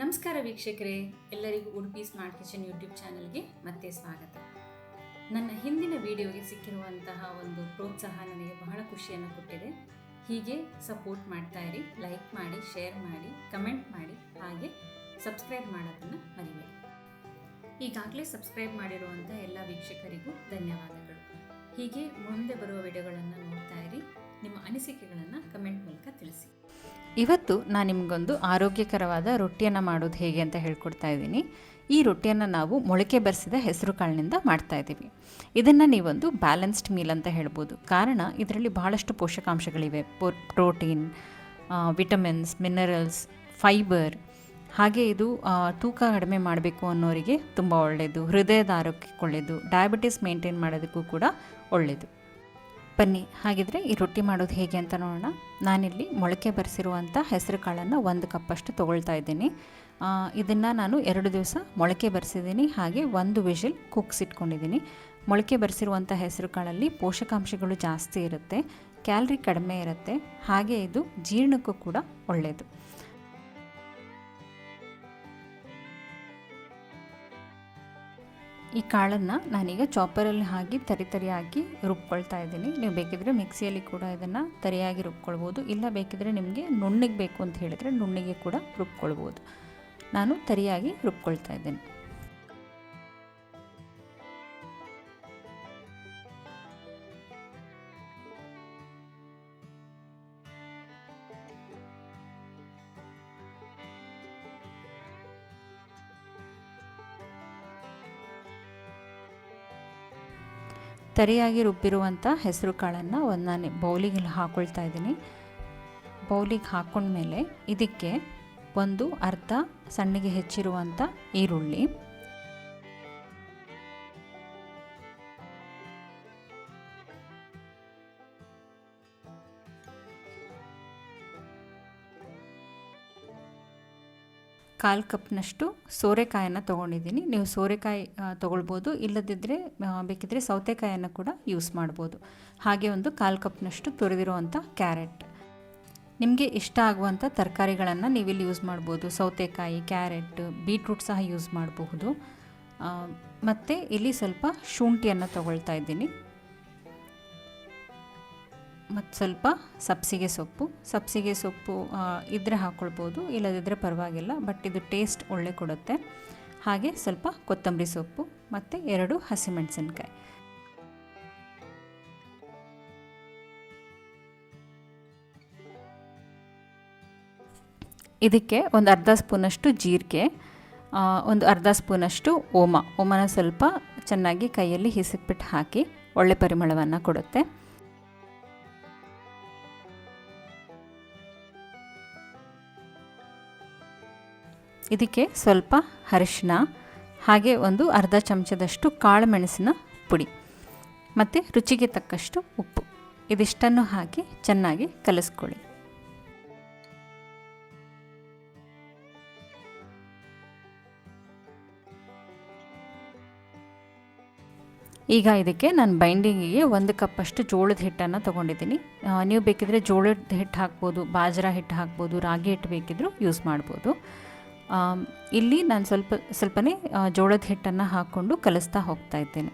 ನಮಸ್ಕಾರ ವೀಕ್ಷಕರೇ, ಎಲ್ಲರಿಗೂ ಉಡುಪಿ ಸ್ಮಾರ್ಟ್ ಕಿಚನ್ ಯೂಟ್ಯೂಬ್ ಚಾನಲ್ಗೆ ಮತ್ತೆ ಸ್ವಾಗತ. ನನ್ನ ಹಿಂದಿನ ವಿಡಿಯೋಗೆ ಸಿಕ್ಕಿರುವಂತಹ ಒಂದು ಪ್ರೋತ್ಸಾಹ ನನಗೆ ಬಹಳ ಖುಷಿಯನ್ನು ಕೊಟ್ಟಿದೆ. ಹೀಗೆ ಸಪೋರ್ಟ್ ಮಾಡ್ತಾ ಇರಿ ಲೈಕ್ ಮಾಡಿ ಶೇರ್ ಮಾಡಿ ಕಮೆಂಟ್ ಮಾಡಿ, ಹಾಗೆ ಸಬ್ಸ್ಕ್ರೈಬ್ ಮಾಡೋದನ್ನು ಮರಿಬೇಡಿ. ಈಗಾಗಲೇ ಸಬ್ಸ್ಕ್ರೈಬ್ ಮಾಡಿರುವಂಥ ಎಲ್ಲ ವೀಕ್ಷಕರಿಗೂ ಧನ್ಯವಾದಗಳು. ಹೀಗೆ ಮುಂದೆ ಬರುವ ವಿಡಿಯೋಗಳನ್ನು ನೋಡ್ತಾ ಇರಿ, ನಿಮ್ಮ ಅನಿಸಿಕೆಗಳನ್ನು ಕಮೆಂಟ್ ಮೂಲಕ ತಿಳಿಸಿ. ಇವತ್ತು ನಾನು ನಿಮಗೊಂದು ಆರೋಗ್ಯಕರವಾದ ರೊಟ್ಟಿಯನ್ನು ಮಾಡೋದು ಹೇಗೆ ಅಂತ ಹೇಳ್ಕೊಡ್ತಾ ಇದ್ದೀನಿ. ಈ ರೊಟ್ಟಿಯನ್ನು ನಾವು ಮೊಳಕೆ ಬರೆಸಿದ ಹೆಸರು ಕಾಳಿನಿಂದ ಮಾಡ್ತಾ ಇದ್ದೀವಿ. ಇದನ್ನು ನೀವೊಂದು ಬ್ಯಾಲೆನ್ಸ್ಡ್ ಮೀಲ್ ಅಂತ ಹೇಳ್ಬೋದು. ಕಾರಣ ಇದರಲ್ಲಿ ಬಹಳಷ್ಟು ಪೋಷಕಾಂಶಗಳಿವೆ. Protein vitamins, minerals, fibre. ಹಾಗೆ ಇದು ತೂಕ ಕಡಿಮೆ ಮಾಡಬೇಕು ಅನ್ನೋರಿಗೆ ತುಂಬ ಒಳ್ಳೆಯದು ಹೃದಯದ ಆರೋಗ್ಯಕ್ಕೆ ಒಳ್ಳೆಯದು ಡಯಾಬಿಟಿಸ್ ಮೇಂಟೈನ್ ಮಾಡೋದಕ್ಕೂ ಕೂಡ ಒಳ್ಳೆಯದು ಬನ್ನಿ. ಹಾಗಿದ್ರೆ ಈ ರೊಟ್ಟಿ ಮಾಡೋದು ಹೇಗೆ ಅಂತ ನೋಡೋಣ. ನಾನಿಲ್ಲಿ ಮೊಳಕೆ ಬರೆಸಿರುವಂಥ ಹೆಸರು ಕಾಳನ್ನು ಒಂದು ಕಪ್ಪಷ್ಟು ತೊಗೊಳ್ತಾ ಇದ್ದೀನಿ. ಇದನ್ನು ನಾನು ಎರಡು ದಿವಸ ಮೊಳಕೆ ಬರೆಸಿದ್ದೀನಿ. ಹಾಗೆ ಒಂದು ವಿಷಲ್ ಕುಗ್ಸಿಟ್ಕೊಂಡಿದ್ದೀನಿ ಮೊಳಕೆ ಬರೆಸಿರುವಂಥ ಹೆಸರು ಕಾಳಲ್ಲಿ ಪೋಷಕಾಂಶಗಳು ಜಾಸ್ತಿ ಇರುತ್ತೆ. ಕ್ಯಾಲ್ರಿ ಕಡಿಮೆ ಇರುತ್ತೆ. ಹಾಗೆ ಇದು ಜೀರ್ಣಕ್ಕೂ ಕೂಡ ಒಳ್ಳೆಯದು ಈ ಕಾಳನ್ನು ನಾನೀಗ ಚಾಪರಲ್ಲಿ ಹಾಕಿ ತರಿ ತರಿಯಾಗಿ ರುಬ್ಕೊಳ್ತಾ ಇದ್ದೀನಿ. ನೀವು ಬೇಕಿದ್ರೆ ಮಿಕ್ಸಿಯಲ್ಲಿ ಕೂಡ ಇದನ್ನು ತರಿಯಾಗಿ ರುಬ್ಕೊಳ್ಬೋದು. ಇಲ್ಲ ಬೇಕಿದ್ರೆ ನಿಮಗೆ ನುಣ್ಣಗೆ ಬೇಕು ಅಂತ ಹೇಳಿದರೆ ನುಣ್ಣಿಗೆ ಕೂಡ ರುಬ್ಕೊಳ್ಬೋದು. ನಾನು ತರಿಯಾಗಿ ರುಬ್ಕೊಳ್ತಾ ಇದ್ದೇನೆ. ತರಿಯಾಗಿ ರುಬ್ಬಿರುವಂಥ ಹೆಸರು ಕಾಳನ್ನು ಒಂದು ನಾನು ಬೌಲಿಗೆ ಹಾಕ್ಕೊಳ್ತಾ ಇದ್ದೀನಿ. ಬೌಲಿಗೆ ಹಾಕ್ಕೊಂಡ್ಮೇಲೆ ಇದಕ್ಕೆ ಒಂದು ಅರ್ಧ ಸಣ್ಣಗೆ ಹೆಚ್ಚಿರುವಂಥ ಈರುಳ್ಳಿ ಕಾಲು ಕಪ್ನಷ್ಟು ಸೋರೆಕಾಯನ್ನು ತೊಗೊಂಡಿದ್ದೀನಿ. ನೀವು ಸೋರೆಕಾಯಿ ತೊಗೊಳ್ಬೋದು. ಇಲ್ಲದಿದ್ದರೆ ಬೇಕಿದ್ದರೆ ಸೌತೆಕಾಯನ್ನು ಕೂಡ ಯೂಸ್ ಮಾಡ್ಬೋದು. ಹಾಗೆ ಒಂದು ಕಾಲು ಕಪ್ನಷ್ಟು ತುರಿದಿರುವಂಥ ಕ್ಯಾರೆಟ್. ನಿಮಗೆ ಇಷ್ಟ ಆಗುವಂಥ ತರಕಾರಿಗಳನ್ನು ನೀವಿಲ್ಲಿ ಯೂಸ್ ಮಾಡ್ಬೋದು. ಸೌತೆಕಾಯಿ, ಕ್ಯಾರೆಟ್, ಬೀಟ್ರೂಟ್ ಸಹ ಯೂಸ್ ಮಾಡಬಹುದು. ಮತ್ತು ಇಲ್ಲಿ ಸ್ವಲ್ಪ ಶುಂಠಿಯನ್ನು ತಗೊಳ್ತಾ ಇದ್ದೀನಿ. ಮತ್ತು ಸ್ವಲ್ಪ ಸಬ್ಸಿಗೆ ಸೊಪ್ಪು. ಸಬ್ಸಿಗೆ ಸೊಪ್ಪು ಇದ್ದರೆ ಹಾಕ್ಕೊಳ್ಬೋದು ಇಲ್ಲದಿದ್ದರೆ ಪರವಾಗಿಲ್ಲ, ಬಟ್ ಇದು ಟೇಸ್ಟ್ ಒಳ್ಳೆ ಕೊಡುತ್ತೆ. ಹಾಗೆ ಸ್ವಲ್ಪ ಕೊತ್ತಂಬರಿ ಸೊಪ್ಪು, ಮತ್ತು ಎರಡು ಹಸಿಮೆಣಸಿನ್ಕಾಯಿ. ಇದಕ್ಕೆ ಒಂದು ಅರ್ಧ ಸ್ಪೂನಷ್ಟು ಜೀರಿಗೆ ಒಂದು ಅರ್ಧ ಸ್ಪೂನಷ್ಟು ಓಮ. ಓಮನ ಸ್ವಲ್ಪ ಚೆನ್ನಾಗಿ ಕೈಯಲ್ಲಿ ಹಿಸಿಕ್ಬಿಟ್ಟು ಹಾಕಿ ಒಳ್ಳೆ ಪರಿಮಳವನ್ನು ಕೊಡುತ್ತೆ. ಇದಕ್ಕೆ ಸ್ವಲ್ಪ ಅರಿಶಿನ, ಹಾಗೆ ಒಂದು ಅರ್ಧ ಚಮಚದಷ್ಟು ಕಾಳು ಮೆಣಸಿನ ಪುಡಿ ಮತ್ತು ರುಚಿಗೆ ತಕ್ಕಷ್ಟು ಉಪ್ಪು. ಇದಿಷ್ಟನ್ನು ಹಾಕಿ ಚೆನ್ನಾಗಿ ಕಲಿಸ್ಕೊಳ್ಳಿ. ಈಗ ಇದಕ್ಕೆ ನಾನು ಬೈಂಡಿಂಗಿಗೆ ಒಂದು ಕಪ್ಪಷ್ಟು ಜೋಳದ ಹಿಟ್ಟನ್ನು ತೊಗೊಂಡಿದ್ದೀನಿ. ನೀವು ಬೇಕಿದ್ರೆ ಜೋಳದ ಹಿಟ್ಟು ಹಾಕ್ಬೋದು, ಬಾಜ್ರ ಹಿಟ್ಟು ಹಾಕ್ಬೋದು, ರಾಗಿ ಹಿಟ್ಟು ಬೇಕಿದ್ರೂ ಯೂಸ್ ಮಾಡ್ಬೋದು. ಇಲ್ಲಿ ನಾನು ಸ್ವಲ್ಪ, ಸ್ವಲ್ಪನೇ ಜೋಳದ ಹಿಟ್ಟನ್ನು ಹಾಕ್ಕೊಂಡು ಕಲಿಸ್ತಾ ಹೋಗ್ತಾ ಇದ್ದೇನೆ.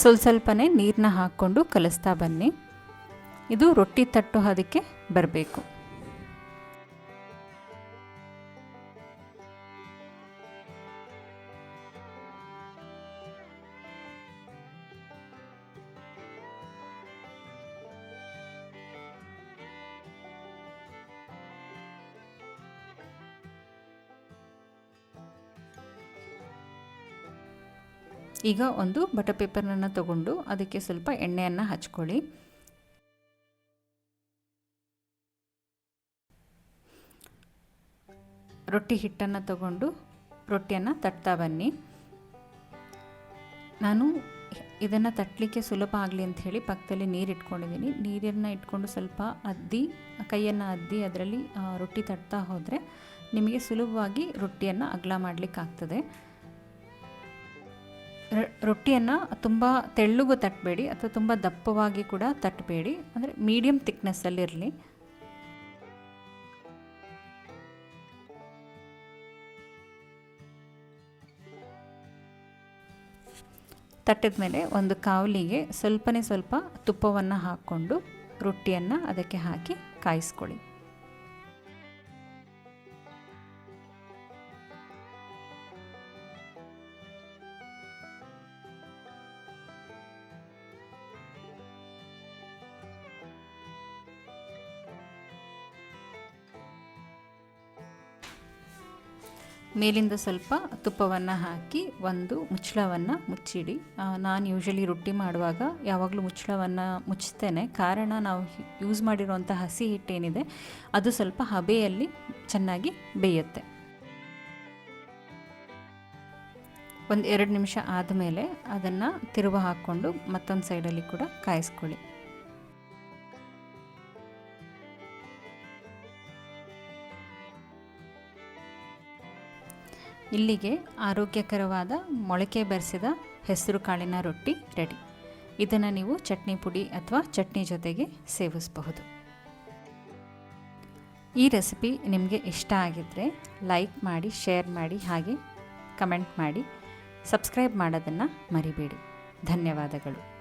ಸ್ವಲ್ಪ ಸ್ವಲ್ಪನೇ ನೀರನ್ನ ಹಾಕ್ಕೊಂಡು ಕಲಿಸ್ತಾ ಬನ್ನಿ. ಇದು ರೊಟ್ಟಿ ತಟ್ಟು ಅದಕ್ಕೆ ಬರಬೇಕು. ಈಗ ಒಂದು ಬಟರ್ ಪೇಪರ್ನನ್ನು ತಗೊಂಡು ಅದಕ್ಕೆ ಸ್ವಲ್ಪ ಎಣ್ಣೆಯನ್ನು ಹಚ್ಕೊಳ್ಳಿ. ರೊಟ್ಟಿ ಹಿಟ್ಟನ್ನು ತಗೊಂಡು ರೊಟ್ಟಿಯನ್ನು ತಟ್ತಾ ಬನ್ನಿ. ನಾನು ಇದನ್ನು ತಟ್ಟಲಿಕ್ಕೆ ಸುಲಭ ಆಗಲಿ ಅಂತ ಹೇಳಿ ಪಕ್ಕದಲ್ಲಿ ನೀರು ಇಟ್ಕೊಂಡಿದ್ದೀನಿ. ನೀರನ್ನು ಇಟ್ಕೊಂಡು ಸ್ವಲ್ಪ ಅದ್ದಿ, ಕೈಯನ್ನು ಅದ್ದಿ ಅದರಲ್ಲಿ ರೊಟ್ಟಿ ತಟ್ತಾ ಹೋದರೆ ನಿಮಗೆ ಸುಲಭವಾಗಿ ರೊಟ್ಟಿಯನ್ನು ಅಗಲ ಮಾಡಲಿಕ್ಕಾಗ್ತದೆ. ರೊಟ್ಟಿಯನ್ನು ತುಂಬ ತೆಳ್ಳಗೂ ತಟ್ಟಬೇಡಿ ಅಥವಾ ತುಂಬ ದಪ್ಪವಾಗಿ ಕೂಡ ತಟ್ಟಬೇಡಿ ಅಂದರೆ ಮೀಡಿಯಮ್ ತಿಕ್ನೆಸ್ಸಲ್ಲಿರಲಿ ತಟ್ಟಿದ ಮೇಲೆ ಒಂದು ಕಾವಲಿಗೆ ಸ್ವಲ್ಪನೇ ಸ್ವಲ್ಪ ತುಪ್ಪವನ್ನು ಹಾಕ್ಕೊಂಡು ರೊಟ್ಟಿಯನ್ನು ಅದಕ್ಕೆ ಹಾಕಿ ಕಾಯಿಸ್ಕೊಳ್ಳಿ. ಮೇಲಿಂದ ಸ್ವಲ್ಪ ತುಪ್ಪವನ್ನು ಹಾಕಿ ಒಂದು ಮುಚ್ಚಳವನ್ನು ಮುಚ್ಚಿಡಿ. ನಾನು ಯೂಶಲಿ ರೊಟ್ಟಿ ಮಾಡುವಾಗ ಯಾವಾಗಲೂ ಮುಚ್ಚಳವನ್ನು ಮುಚ್ಚುತ್ತೇನೆ. ಕಾರಣ ನಾವು ಯೂಸ್ ಮಾಡಿರುವಂಥ ಹಸಿ ಹಿಟ್ಟೇನಿದೆ, ಅದು ಸ್ವಲ್ಪ ಹಬೆಯಲ್ಲಿ ಚೆನ್ನಾಗಿ ಬೇಯುತ್ತೆ. ಒಂದು ಎರಡು ನಿಮಿಷ ಆದಮೇಲೆ ಅದನ್ನು ತಿರುವ ಹಾಕ್ಕೊಂಡು ಮತ್ತೊಂದು ಸೈಡಲ್ಲಿ ಕೂಡ ಕಾಯಿಸ್ಕೊಳ್ಳಿ. ಇಲ್ಲಿಗೆ ಆರೋಗ್ಯಕರವಾದ ಮೊಳಕೆ ಬೆರೆಸಿದ ಹೆಸರು ಕಾಳಿನ ರೊಟ್ಟಿ ರೆಡಿ. ಇದನ್ನು ನೀವು ಚಟ್ನಿ ಪುಡಿ ಅಥವಾ ಚಟ್ನಿ ಜೊತೆಗೆ ಸೇವಿಸಬಹುದು. ಈ ರೆಸಿಪಿ ನಿಮಗೆ ಇಷ್ಟ ಆಗಿದ್ದರೆ ಲೈಕ್ ಮಾಡಿ, ಶೇರ್ ಮಾಡಿ, ಹಾಗೆ ಕಮೆಂಟ್ ಮಾಡಿ, ಸಬ್ಸ್ಕ್ರೈಬ್ ಮಾಡೋದನ್ನು ಮರಿಬೇಡಿ. ಧನ್ಯವಾದಗಳು.